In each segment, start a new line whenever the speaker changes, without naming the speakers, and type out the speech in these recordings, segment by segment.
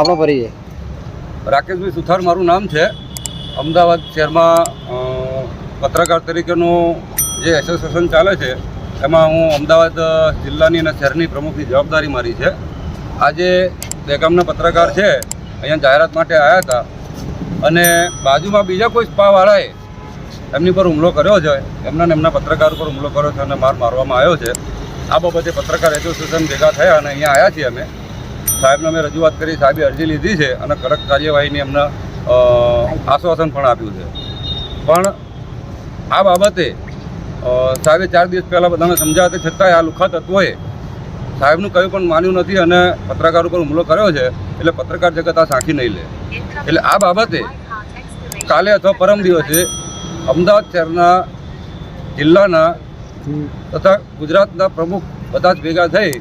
આપણો પરિચય.
રાકેશભાઈ સુથાર મારું નામ છે. અમદાવાદ શહેરમાં પત્રકાર તરીકેનું જે એસોસિએશન ચાલે છે, એમાં હું અમદાવાદ જિલ્લાની અને શહેરની પ્રમુખની જવાબદારી મારી છે. આજે દહેગામના પત્રકાર છે, અહીંયા જાહેરાત માટે આવ્યા હતા. અને બાજુમાં બીજા કોઈ સ્પાવાળાએ એમની પર હુમલો કર્યો છે, એમના એમના પત્રકાર પર હુમલો કર્યો છે અને માર મારવામાં આવ્યો છે. આ બાબતે પત્રકાર એસોસિએશન ભેગા થયા અને અહીંયા આવ્યા છીએ અમે. સાહેબને અમે રજૂઆત કરી, સાહેબે અરજી લીધી છે અને કડક કાર્યવાહીની એમને આશ્વાસન પણ આપ્યું છે. પણ આ બાબતે સાહેબે ચાર દિવસ પહેલાં બધાને સમજાવતા છતાંય આ લુખા તત્વોએ સાહેબનું કયું પણ માન્યું નથી અને પત્રકાર ઉપર હુમલો કર્યો છે, એટલે પત્રકાર જગત આ સાંખી નહીં લે. એટલે આ બાબતે કાલે અથવા પરમ દિવસે અમદાવાદ શહેરના જિલ્લાના તથા ગુજરાતના પ્રમુખ બધા જ ભેગા થઈ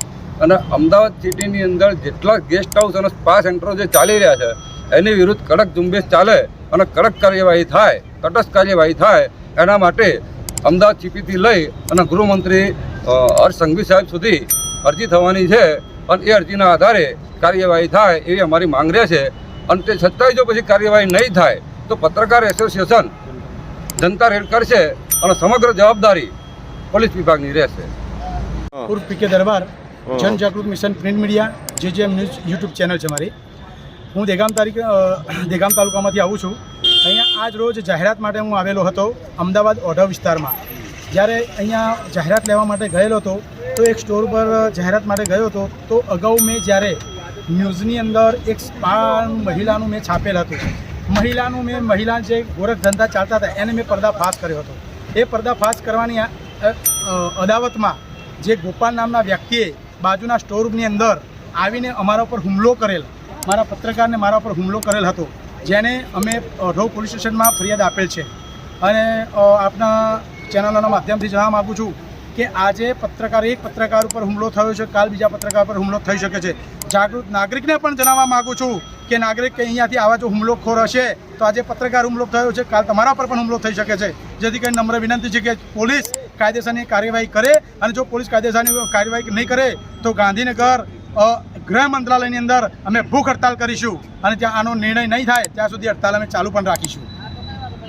અને અમદાવાદ સિટીની અંદર જેટલા ગેસ્ટ હાઉસ અને સ્પા સેન્ટરો જે ચાલી રહ્યા છે, એની વિરુદ્ધ કડક ઝુંબેશ ચાલે અને કડક કાર્યવાહી થાય, તટસ્થ કાર્યવાહી થાય, એના માટે અમદાવાદ સીપીથી લઈ અને ગૃહમંત્રી હર્ષ સંઘવી સાહેબ સુધી અરજી થવાની છે અને એ અરજીના આધારે કાર્યવાહી થાય એવી અમારી માંગ રહે છે. અને તે છતાંય જો પછી કાર્યવાહી નહીં થાય, તો પત્રકાર એસોસિએશન જનતા રેડ કરશે અને સમગ્ર જવાબદારી પોલીસ વિભાગની રહેશે.
દરબાર જનજાગૃત મિશન પ્રિન્ટ મીડિયા, જે જે ન્યૂઝ યુટ્યુબ ચેનલ છે મારી. હું દેગામ તારીખ દેગામ તાલુકામાંથી આવું છું. અહીંયા આજ રોજ જાહેરાત માટે હું આવેલો હતો અમદાવાદ ઓઢવ વિસ્તારમાં. જ્યારે અહીંયા જાહેરાત લેવા માટે ગયેલો હતો, તો એક સ્ટોર પર જાહેરાત માટે ગયો હતો, તો અગાઉ મેં જ્યારે ન્યૂઝની અંદર એક સ્પા મહિલાનું મેં છાપેલ હતું. મહિલાનું મેં મહિલા જે ગોરખ ધંધા ચાલતા હતા, એને મેં પર્દાફાશ કર્યો હતો. એ પર્દાફાશ કરવાની અદાવતમાં જે ગોપાલ નામના વ્યક્તિએ બાજુના સ્ટોરૂમની અંદર આવીને અમારા ઉપર હુમલો કરેલ, મારા પત્રકારને મારા ઉપર હુમલો કરેલ હતો, જેને અમે ઢોવ પોલીસ સ્ટેશનમાં ફરિયાદ આપેલ છે. અને આપના ચેનલોના માધ્યમથી જણાવવા માગું છું કે આજે પત્રકાર એક પત્રકાર ઉપર હુમલો થયો છે, કાલ બીજા પત્રકાર પર હુમલો થઈ શકે છે. જાગૃત નાગરિકને પણ જણાવવા માગું છું કે નાગરિક કે અહીંયાથી આવા જો હુમલોખોર હશે, તો આજે પત્રકાર હુમલો થયો છે, કાલ તમારા પર પણ હુમલો થઈ શકે છે. જેથી કરીને નમ્ર વિનંતી છે કે પોલીસ કાયદેસરની કાર્યવાહી કરે અને જો પોલીસ કાયદેસરની કાર્યવાહી નહીં કરે, તો ગાંધીનગર ગૃહ મંત્રાલયની અંદર અમે ભૂખ હડતાલ કરીશું અને ત્યાં આનો નિર્ણય નહીં થાય, ત્યાં સુધી હડતાલ અમે ચાલુ પણ રાખીશું.